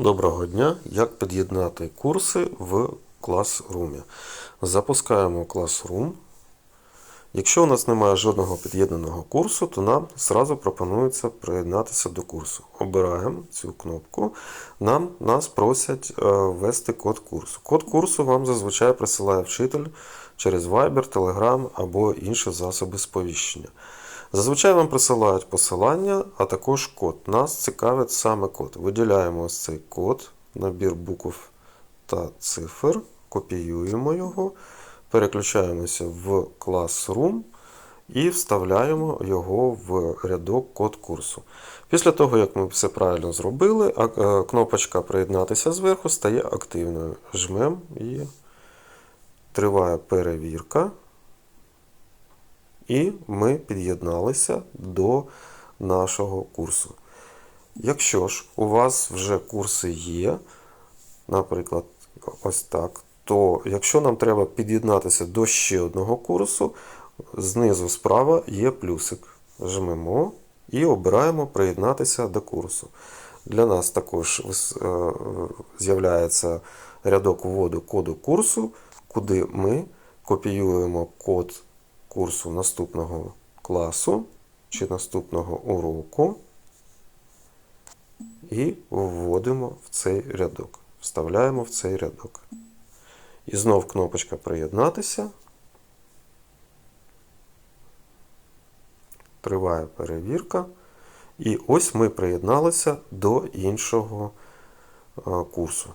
Доброго дня! Як під'єднати курси в Classroom? Запускаємо Classroom. Якщо у нас немає жодного під'єднаного курсу, то нам зразу пропонується приєднатися до курсу. Обираємо цю кнопку. Нам, нас просять е, ввести код курсу. Код курсу вам зазвичай присилає вчитель через Viber, Telegram або інші засоби сповіщення. Зазвичай вам присилають посилання, а також код. Нас цікавить саме код. Виділяємо ось цей код, набір букв та цифр, копіюємо його, переключаємося в Classroom і вставляємо його в рядок код курсу. Після того, як ми все правильно зробили, е, кнопочка Приєднатися зверху стає активною. Жмемо і триває перевірка. І ми під'єдналися до нашого курсу. Якщо ж у вас вже курси є, наприклад, ось так, то якщо нам треба під'єднатися до ще одного курсу, знизу справа є плюсик. Жмемо і обираємо приєднатися до курсу. Для нас також е, з'являється рядок вводу коду курсу, куди ми копіюємо код курсу наступного класу чи наступного уроку і вводимо в цей рядок. Вставляємо в цей рядок. І знов кнопочка Приєднатися. Триває перевірка. І ось ми приєдналися до іншого е, курсу.